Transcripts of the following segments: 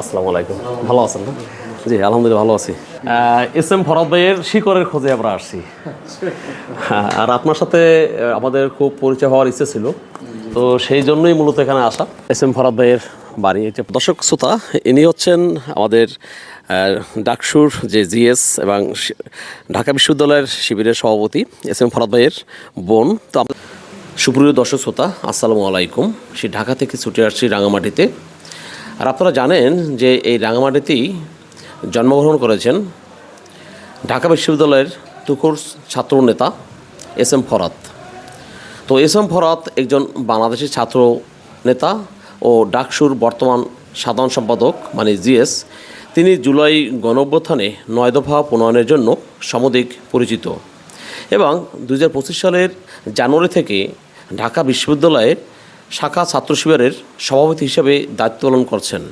আসসালামু আলাইকুম। ভালো আছেন না? জি, আলহামদুলিল্লাহ ভালো আছি। এস এম ভাইয়ের শিকরের খোঁজে আমরা আসছি। আর আপনার সাথে আমাদের খুব পরিচয় হওয়ার ইচ্ছে ছিল। তো সেই জন্যই মূলত এখানে আসা। এস এম ভাইয়ের বাড়ি। যে দর্শক শ্রোতা, ইনি হচ্ছেন আমাদের ডাকসুর যে জিএস এবং ঢাকা বিশ্ববিদ্যালয়ের শিবিরের সভাপতি, এস এম ফরাদ ভাইয়ের বোন। তো সুপ্রিয় দর্শক শ্রোতা, আসসালামু আলাইকুম। সে ঢাকা থেকে ছুটে আসছি রাঙামাটিতে। আর আপনারা জানেন যে এই রাঙামাটিতেই জন্মগ্রহণ করেছেন ঢাকা বিশ্ববিদ্যালয়ের তুকুর ছাত্র নেতা এস এম ফরাত তো এস এম ফরাত একজন বাংলাদেশি ছাত্র নেতা ও ডাকসুর বর্তমান সাধারণ সম্পাদক মানে জিএস। তিনি জুলাই গণঅভ্যুত্থানে নয় দফা প্রণয়নের জন্য সমধিক পরিচিত। এবং দু হাজার পঁচিশ সালের জানুয়ারি থেকে ঢাকা বিশ্ববিদ্যালয়ের শাখা ছাত্র শিবিরের সভাপতি হিসেবে দায়িত্ব পালন করছেন।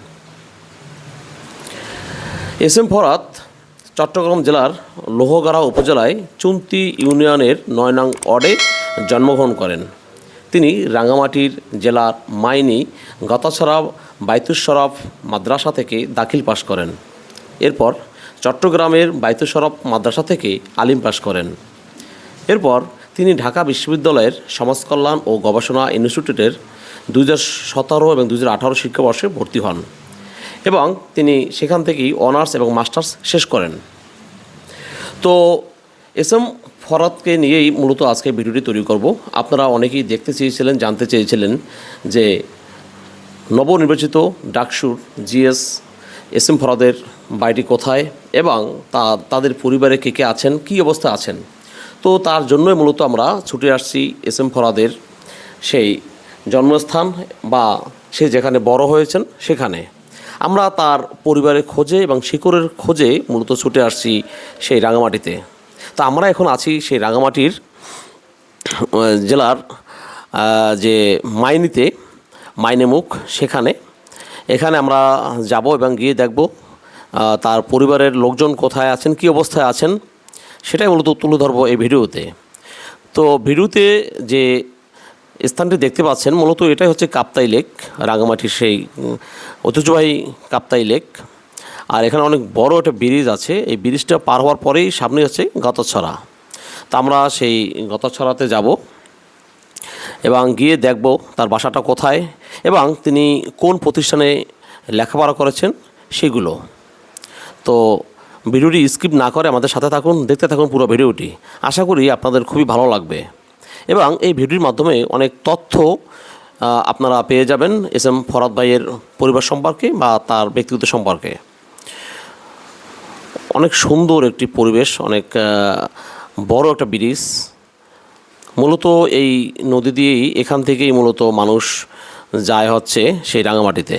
এস এম ফরাত চট্টগ্রাম জেলার লোহগাড়া উপজেলায় চুন্তি ইউনিয়নের নয় নং ওয়ার্ডে জন্মগ্রহণ করেন। তিনি রাঙামাটির জেলার মাইনি, গতাছড়া, বাইতুসরফ মাদ্রাসা থেকে দাখিল পাশ করেন। এরপর চট্টগ্রামের বাইতুসরফ মাদ্রাসা থেকে আলিম পাশ করেন। এরপর তিনি ঢাকা বিশ্ববিদ্যালয়ের সমাজকল্যাণ ও গবেষণা ইনস্টিটিউটের দুই হাজার সতেরো এবং দুই হাজার আঠারো শিক্ষাবর্ষে ভর্তি হন এবং তিনি সেখান থেকেই অনার্স এবং মাস্টার্স শেষ করেন। তো এস এম ফরাতকে নিয়েই মূলত আজকে ভিডিওটি তৈরি করব। আপনারা অনেকেই দেখতে চেয়েছিলেন, জানতে চেয়েছিলেন যে নবনির্বাচিত ডাকসুর জিএস এস এম ফরাদের বাড়িটি কোথায় এবং তা, তাদের পরিবারে কে কে আছেন, কী অবস্থা আছেন? তো তার জন্যই মূলত আমরা ছুটে আসছি এস এম ফরাদের সেই জন্মস্থান বা সে যেখানে বড় হয়েছেন সেখানে। আমরা তার পরিবারের খোঁজে এবং শিকড়ের খোঁজে মূলত ছুটে আসছি সেই রাঙামাটিতে। তা আমরা এখন আছি সেই রাঙামাটির জেলার যে মাইনিতে, মাইনেমুখ সেখানে। এখানে আমরা যাব এবং গিয়ে দেখব তার পরিবারের লোকজন কোথায় আছেন, কী অবস্থায় আছেন সেটাই মূলত তুলে ধরবো এই ভিডিওতে। তো ভিডিওতে যে স্থানটি দেখতে পাচ্ছেন, মূলত এটাই হচ্ছে কাপ্তাই লেক, রাঙামাটির সেই ঐতিহ্যবাহী কাপ্তাই লেক। আর এখানে অনেক বড় একটা ব্রিজ আছে, এই ব্রিজটা পার হওয়ার পরেই সামনে হচ্ছে গতছড়া। তা আমরা সেই গতছড়াতে যাব এবং গিয়ে দেখব তার বাসাটা কোথায় এবং তিনি কোন প্রতিষ্ঠানে লেখাপড়া করেছেন সেগুলো। তো ভিডিওটি স্কিপ না করে আমাদের সাথে থাকুন, দেখতে থাকুন পুরো ভিডিওটি। আশা করি আপনাদের খুবই ভালো লাগবে। এবং এই ভিডিওর মাধ্যমে অনেক তথ্য আপনারা পেয়ে যাবেন এস এম ফরাদ ভাইয়ের পরিবার সম্পর্কে বা তার ব্যক্তিগত সম্পর্কে। অনেক সুন্দর একটি পরিবেশ, অনেক বড় একটা ব্রিজ। মূলত এই নদী দিয়েই এখান থেকেই মূলত মানুষ যায় হচ্ছে সেই রাঙামাটিতে।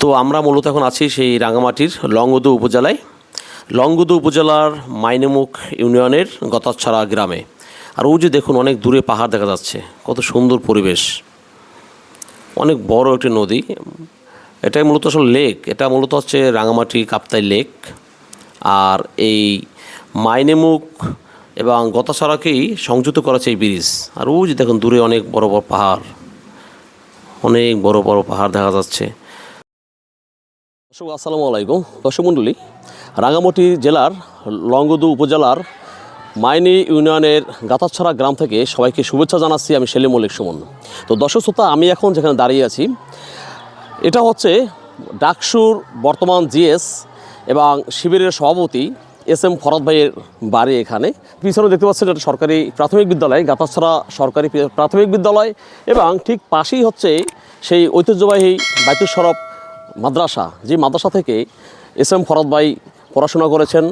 তো আমরা মূলত এখন আছি সেই রাঙামাটির লংগদু উপজেলায়। লংগদু উপজেলার মাইনেমুখ ইউনিয়নের গতাছড়া গ্রামে। আর ওই যে দেখুন, অনেক দূরে পাহাড় দেখা যাচ্ছে। কত সুন্দর পরিবেশ। অনেক বড় একটি নদী। এটাই মূলত আসলে লেক। এটা মূলত হচ্ছে রাঙামাটি কাপ্তাই লেক। আর এই মাইনেমুখ এবং গতাছড়াকেই সংযুক্ত করেছে এই ব্রিজ। আর ওই যে দেখুন, দূরে অনেক বড় বড় পাহাড়। অনেক বড় বড় পাহাড় দেখা যাচ্ছে। দর্শক, আসসালামু আলাইকুম। দর্শক মণ্ডলী রাঙামাটি জেলার লংগদু উপজেলার মাইনি ইউনিয়নের গাতাছড়া গ্রাম থেকে সবাইকে শুভেচ্ছা জানাচ্ছি আমি সেলিম মল্লিক সুমন। তো দর্শক শ্রোতা, আমি এখন যেখানে দাঁড়িয়ে আছি, এটা হচ্ছে ডাকসুর বর্তমান জিএস এবং শিবিরের সভাপতি এস এম ফরাদ ভাইয়ের বাড়ি এখানে। পিছনে দেখতে পাচ্ছেন, এটা সরকারি প্রাথমিক বিদ্যালয় গাতাছড়া সরকারি প্রাথমিক বিদ্যালয় এবং ঠিক পাশেই হচ্ছে সেই ঐতিহ্যবাহী বাইতুল মাদ্রাসা, যে মাদ্রাসা থেকে এস এম ফরাদ ভাই পড়াশোনা করেছেন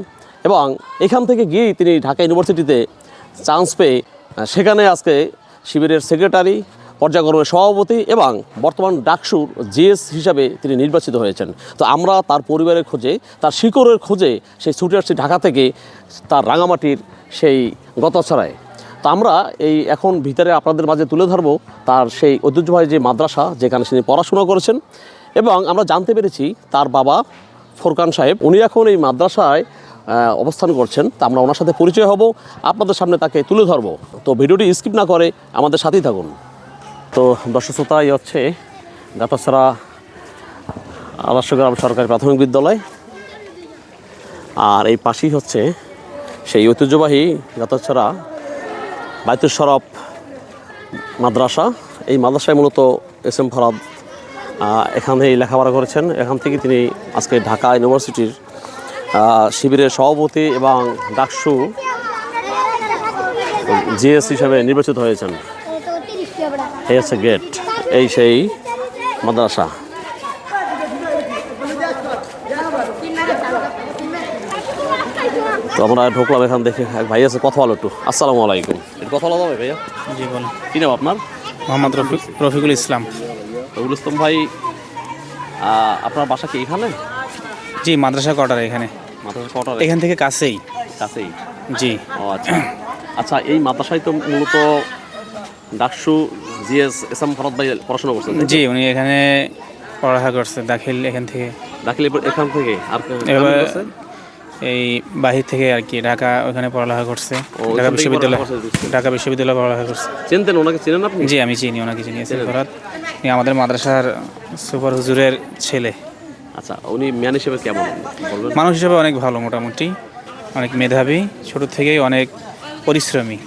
এবং এখান থেকে গিয়েই তিনি ঢাকা ইউনিভার্সিটিতে চান্স পেয়ে সেখানে আজকে শিবিরের সেক্রেটারি পর্যায়ক্রমের সভাপতি এবং বর্তমান ডাকসুর জিএস হিসাবে তিনি নির্বাচিত হয়েছেন। তো আমরা তার পরিবারের খোঁজে, তার শিকড়ের খোঁজে সেই ছুটে আসছি ঢাকা থেকে তার রাঙামাটির সেই গতছড়ায়। তো আমরা এই এখন ভিতরে আপনাদের মাঝে তুলে ধরবো তার সেই ঐতিহ্যবাহী যে মাদ্রাসা, যেখানে তিনি পড়াশোনা করেছেন। এবং আমরা জানতে পেরেছি তার বাবা ফোরকান সাহেব, উনি এখন এই মাদ্রাসায় অবস্থান করছেন। তা আমরা ওনার সাথে পরিচয় হব, আপনাদের সামনে তাকে তুলে ধরবো। তো ভিডিওটি স্কিপ না করে আমাদের সাথেই থাকুন। তো দর্শক শ্রোতা, এই হচ্ছে গাতাছড়া আদর্শ গ্রাম সরকারি প্রাথমিক বিদ্যালয়। আর এই পাশেই হচ্ছে সেই ঐতিহ্যবাহী গাতাছড়া বাইতুল মাদ্রাসা। এই মাদ্রাসায় মূলত এস এম ফরাদ এখানেই লেখাপড়া করেছেন। এখান থেকে তিনি আজকে ঢাকা ইউনিভার্সিটির শিবিরের সভাপতি এবং ডাকসু জিএস হিসাবে নির্বাচিত হয়েছেন। এই হচ্ছে গেট এই সেই মাদ্রাসা। তো আমরা ঢুকলাম এখান দেখে এক ভাই আছে কথা বলো একটু। আসসালামু আলাইকুম। একটু কথা বলা যাবে ভাইয়া? জি বলুন। কি নাম আপনার? মোহাম্মদ রফিক রফিকুল ইসলাম। ইসলাম ভাই আপনার বাসা কি এখানে? জি মাদ্রাসা কোয়ার্টার এখানে। মাদ্রাসা কটার এখান থেকে কাছেই। কাছেই? জি। ও আচ্ছা। আচ্ছা এই মাদ্রাসায় তো মূলত ডাকসু জিএস এসাম ফরদ ভাই পড়াশোনা করছেন জি উনি এখানে পড়ালেখা করছে দাখিল এখান থেকে। দাখিল এখান থেকে? আর এই বাহির থেকে আর কি ঢাকা ওখানে পড়ালেখা করছে। ঢাকা বিশ্ববিদ্যালয়। ঢাকা বিশ্ববিদ্যালয়ে পড়ালেখা করছে। চিনতেন ওনাকে চিনেন আপনি? জি আমি চিনি ওনাকে চিনি ফরাত আমাদের মাদ্রাসার সুপার হুজুরের ছেলে। আচ্ছা উনি ম্যান হিসেবে কেমন? মানুষ হিসেবে অনেক ভালো মোটামুটি। অনেক মেধাবী। ছোট থেকেই অনেক পরিশ্রমী।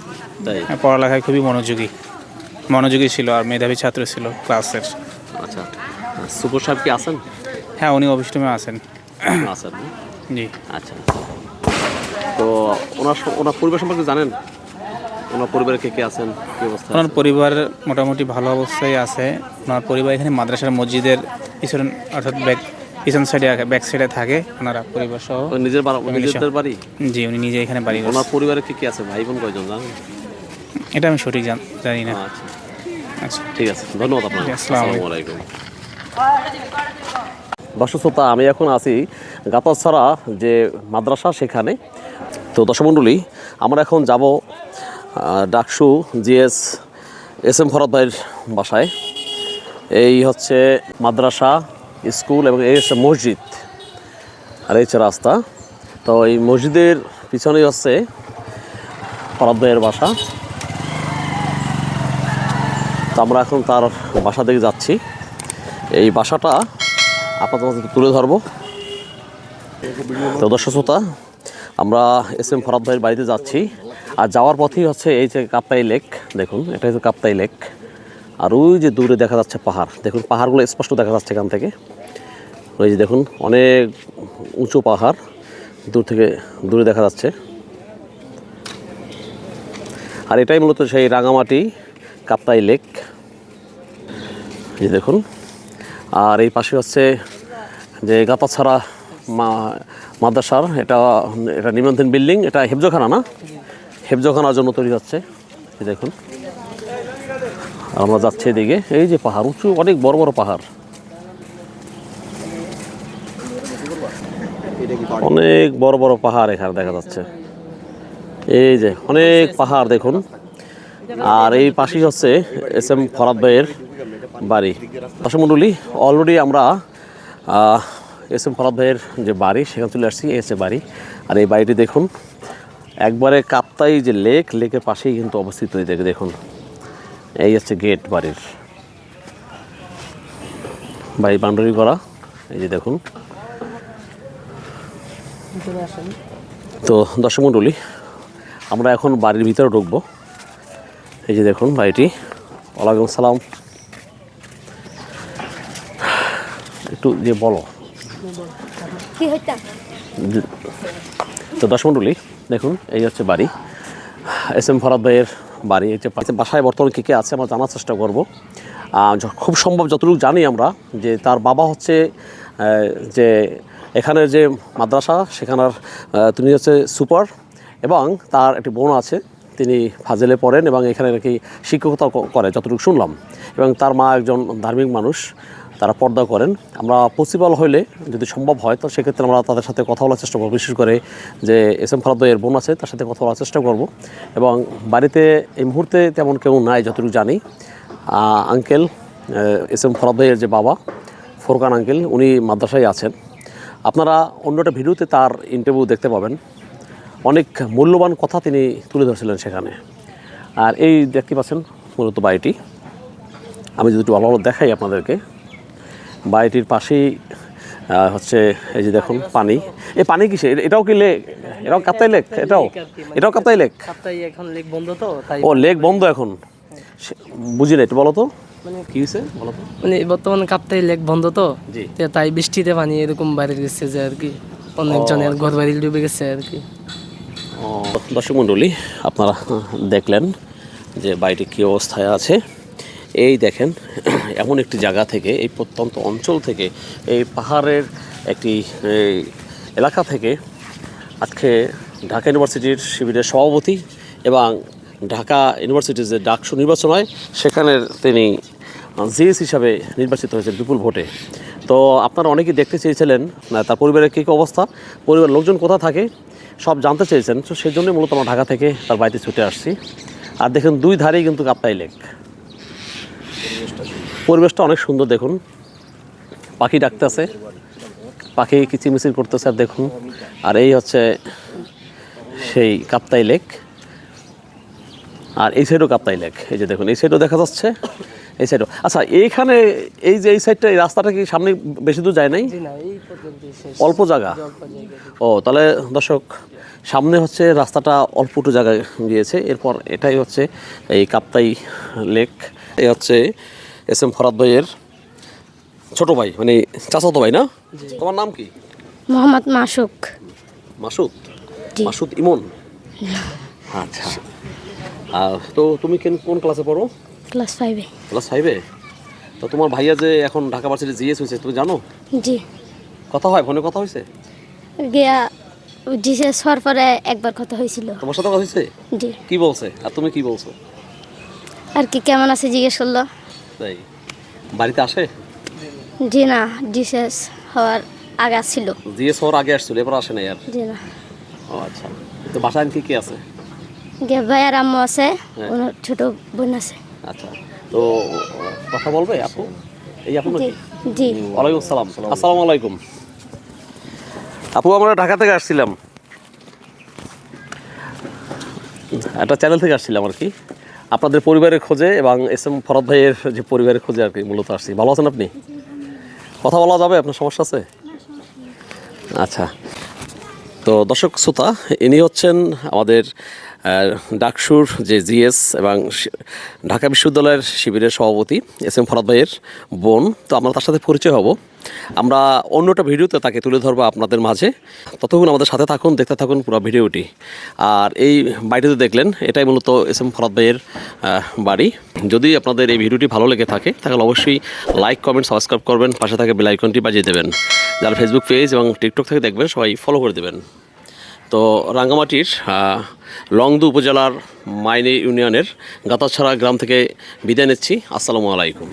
তাই। পড়ালেখায় খুবই মনোযোগী। মনোযোগী ছিল আর মেধাবী ছাত্র ছিল ক্লাসের। আচ্ছা সুপার সাহেব কি আছেন? হ্যাঁ উনি অফিস রুমে আছেন। আছেন। জি। আচ্ছা। তো ওনার ওনার পরিবার সম্পর্কে জানেন? ওনার পরিবারে কে কে আছেন? কি অবস্থা ওনার পরিবার মোটামুটি ভালো অবস্থায় আছে। ওনার পরিবার এখানে মাদ্রাসার মসজিদের পিছন অর্থাৎ ব্যাক পিছন সাইডে ব্যাক সাইডে থাকে ওনারা পরিবার সহ। নিজের বাড়ি নিজেদের বাড়ি? জি উনি নিজে এখানে বাড়ি। ওনার পরিবারে কে কে আছে? ভাই বোন কয়জন জানেন? এটা আমি সঠিক জান- না। আচ্ছা। আচ্ছা। ঠিক আছে ধন্যবাদ আপনাকে। আসসালামু আলাইকুম। দর্শক আমি এখন আছি গাতাছড়া যে মাদ্রাসা সেখানে। তো দর্শকমণ্ডলী, আমরা এখন যাব DUCSU GS S M Farhad ভাইয়ের বাসায়। এই হচ্ছে মাদ্রাসা, স্কুল এবং এই হচ্ছে মসজিদ। আর এই হচ্ছে রাস্তা। তো এই মসজিদের পিছনেই হচ্ছে ফরাদ ভাইয়ের বাসা। তো আমরা এখন তার বাসা দিকে যাচ্ছি। এই বাসাটা মাঝে তুলে ধরবো। তো দর্শক শ্রোতা, আমরা এস এম ফরাদ ভাইয়ের বাড়িতে যাচ্ছি। আর যাওয়ার পথেই হচ্ছে এই যে কাপ্তাই লেক, দেখুন এটা হচ্ছে কাপ্তাই লেক। আর ওই যে দূরে দেখা যাচ্ছে পাহাড়। দেখুন, পাহাড়গুলো স্পষ্ট দেখা যাচ্ছে এখান থেকে। ওই যে দেখুন, অনেক উঁচু পাহাড় দূর থেকে দূরে দেখা যাচ্ছে। আর এটাই মূলত সেই রাঙামাটি কাপ্তাই লেক। এই দেখুন আর এই পাশে হচ্ছে যে গাতাছড়া মা, মাদ্রাসার, এটা এটা নিমন্ত্রণ বিল্ডিং, এটা হেফজখানা না? হেফজখানার জন্য তৈরি হচ্ছে। দেখুন। আমরা যাচ্ছি এদিকে। এই যে পাহাড়, উঁচু, অনেক বড় বড় পাহাড়। অনেক বড় বড় পাহাড় এখানে দেখা যাচ্ছে। এই যে অনেক পাহাড় দেখুন। আর এই পাশেই হচ্ছে এস এম ফরাদ ভাইয়ের বাড়ি। দর্শকমণ্ডলী অলরেডি আমরা এস এম ফরাদ ভাইয়ের যে বাড়ি, সেখানে চলে আসছি এই হচ্ছে বাড়ি। আর এই বাড়িটি দেখুন, একবারে কাপ্তাই যে লেক, লেকের পাশেই কিন্তু অবস্থিত এই দেখে দেখুন। এই হচ্ছে গেট বাড়ির। বাড়ি বাউন্ডারি করা, এই যে দেখুন। তো দর্শক মণ্ডলী আমরা এখন বাড়ির ভিতরে ঢুকবো। এই যে দেখুন বাড়িটি। ওয়ালাইকুম সালাম। একটু যে বলো। তো দশ মণ্ডলী দেখুন এই হচ্ছে বাড়ি। এস এম ফরাদ ভাইয়ের বাড়ি এই যে বাসায় বর্তমানে কী কী আছে আমরা জানার চেষ্টা করব। খুব সম্ভব যতটুকু জানি আমরা যে তার বাবা হচ্ছে যে এখানের যে মাদ্রাসা সেখানের তিনি হচ্ছে সুপার এবং তার একটি বোন আছে তিনি ফাজেলে পড়েন এবং এখানে নাকি শিক্ষকতা করে যতটুকু শুনলাম। এবং তার মা একজন ধার্মিক মানুষ তারা পর্দা করেন। আমরা পসিবল হলে যদি সম্ভব হয়, তো সেক্ষেত্রে আমরা তাদের সাথে কথা বলার চেষ্টা করব। বিশেষ করে যে এস এম ফরাদ্দয়ের বোন আছে, তার সাথে কথা বলার চেষ্টা করব। এবং বাড়িতে এই মুহূর্তে তেমন কেউ নাই, যতটুকু জানি। আঙ্কেল এস এম ফরাদ্দয়ের যে বাবা, ফোরকান আঙ্কেল উনি মাদ্রাসায় আছেন। আপনারা অন্য একটা ভিডিওতে তার ইন্টারভিউ দেখতে পাবেন। অনেক মূল্যবান কথা তিনি তুলে ধরেছিলেন সেখানে। আর এই দেখতে পাচ্ছেন মূলত বাড়িটি। আমি যদি একটু ভালো ভালো দেখাই আপনাদেরকে। বাড়িটির পাশেই হচ্ছে এই যে দেখুন পানি। এই পানি কিসে এটাও কি লেক? এটাও কাপ্তাই লেক? এটাও? এটাও কাপ্তাই লেক? এখন লেক বন্ধ তো তাই ও লেক বন্ধ এখন? বুঝি না একটু বলো তো। মানে কি হয়েছে বলো তো। মানে বর্তমানে কাপ্তাই লেক বন্ধ তো তাই বৃষ্টিতে পানি এরকম বাইরে গেছে যে আর কি অনেকজনের ঘর বাড়ি ডুবে গেছে আর কি। ও, দর্শক মণ্ডলী আপনারা দেখলেন যে বাড়িটি কী অবস্থায় আছে। এই দেখেন, এমন একটি জায়গা থেকে, এই প্রত্যন্ত অঞ্চল থেকে, এই পাহাড়ের একটি এলাকা থেকে আজকে ঢাকা ইউনিভার্সিটির শিবিরের সভাপতি এবং ঢাকা ইউনিভার্সিটির যে ডাকসু নির্বাচন হয়, সেখানের তিনি জিএস হিসাবে নির্বাচিত হয়েছেন বিপুল ভোটে। তো আপনারা অনেকেই দেখতে চেয়েছিলেন তার পরিবারের কী কী অবস্থা, পরিবারের লোকজন কোথা থাকে, সব জানতে চেয়েছেন, তো সেই জন্যই মূলত আমরা ঢাকা থেকে তার বাড়িতে ছুটে আসছি। আর দেখুন, দুই ধারেই কিন্তু কাপ্তাই লেক। পরিবেশটা অনেক সুন্দর দেখুন। পাখি ডাকতেছে। পাখি কিচিরমিচির করতেছে আর দেখুন। আর এই হচ্ছে সেই কাপ্তাই লেক। আর এই সাইডও কাপ্তাই লেক। এই যে দেখুন এই সাইডও দেখা যাচ্ছে। এই সাইডও আচ্ছা এইখানে এই যে এই সাইডটা এই রাস্তাটা কি সামনে বেশি দূর যায় নাই? অল্প জায়গা? ও তাহলে দর্শক সামনে হচ্ছে রাস্তাটা অল্প একটু জায়গায় গিয়েছে। এরপর এটাই হচ্ছে এই কাপ্তাই লেক। এই হচ্ছে এস এম ফরাদ ভাইয়ের ছোট ভাই মানে চাচাতো ভাই না? তোমার নাম কি? মোহাম্মদ মাসুক। মাসুদ? মাসুদ ইমন? আচ্ছা। আর তো তুমি কেন কোন ক্লাসে পড়ো? ক্লাস ফাইভে ক্লাস ফাইভে তো তোমার ভাইয়া যে এখন ঢাকা ভার্সিটি জিএস হয়েছে তুমি জানো? জি। কথা হয় ফোনে কথা হয়েছে? গিয়া জিসেস হওয়ার পরে একবার কথা হয়েছিল। তোমার সাথে কথা হয়েছে? জি। কি বলছে? আর তুমি কি বলছো? আর কি কেমন আছে জিজ্ঞেস করল? তাই? বাড়িতে আসে? জি না জিসেস হওয়ার আগে ছিল জিএস হওয়ার আগে আসছিল এবার আসে নাই আর? জি না। ও আচ্ছা। তো বাসায় কি কি আছে? গিয়া ভাই আর আম্মু আছে হ্যাঁ। ওনার ছোট বোন আছে। আচ্ছা। তো কথা বলবে আপু? এই আপু নাকি? জি। ওয়ালাইকুম আসসালাম। আসসালামু আলাইকুম। আপু আমরা ঢাকা থেকে আসছিলাম। একটা চ্যানেল থেকে আসছিলাম আর কি। আপনাদের পরিবারের খোঁজে এবং এস এম ফরাদ ভাইয়ের যে পরিবারের খোঁজে আর কি মূলত আসছি। ভালো আছেন আপনি? কথা বলা যাবে? আপনার সমস্যা আছে? আচ্ছা। তো দর্শক, শ্রোতা, ইনি হচ্ছেন আমাদের ডাকসুর যে জিএস এবং ঢাকা বিশ্ববিদ্যালয়ের শিবিরের সভাপতি এস এম ফরাদ ভাইয়ের বোন, তো আমরা তার সাথে পরিচয় হব। আমরা অন্যটা ভিডিওতে তাকে তুলে ধরবো আপনাদের মাঝে। ততক্ষণ আমাদের সাথে থাকুন, দেখতে থাকুন পুরো ভিডিওটি। আর এই বাড়িতে দেখলেন, এটাই মূলত এস এম ফরাদ ভাইয়ের বাড়ি। যদি আপনাদের এই ভিডিওটি ভালো লেগে থাকে, তাহলে অবশ্যই লাইক, কমেন্ট, সাবস্ক্রাইব করবেন। পাশে থাকে বেল আইকনটি বাজিয়ে দেবেন। যারা ফেসবুক পেজ এবং টিকটক থেকে দেখবেন, সবাই ফলো করে দেবেন। তো রাঙ্গামাটির লংদু উপজেলার মাইনে ইউনিয়নের গাতাছড়া গ্রাম থেকে বিদায় নিচ্ছি। আসসালামু আলাইকুম।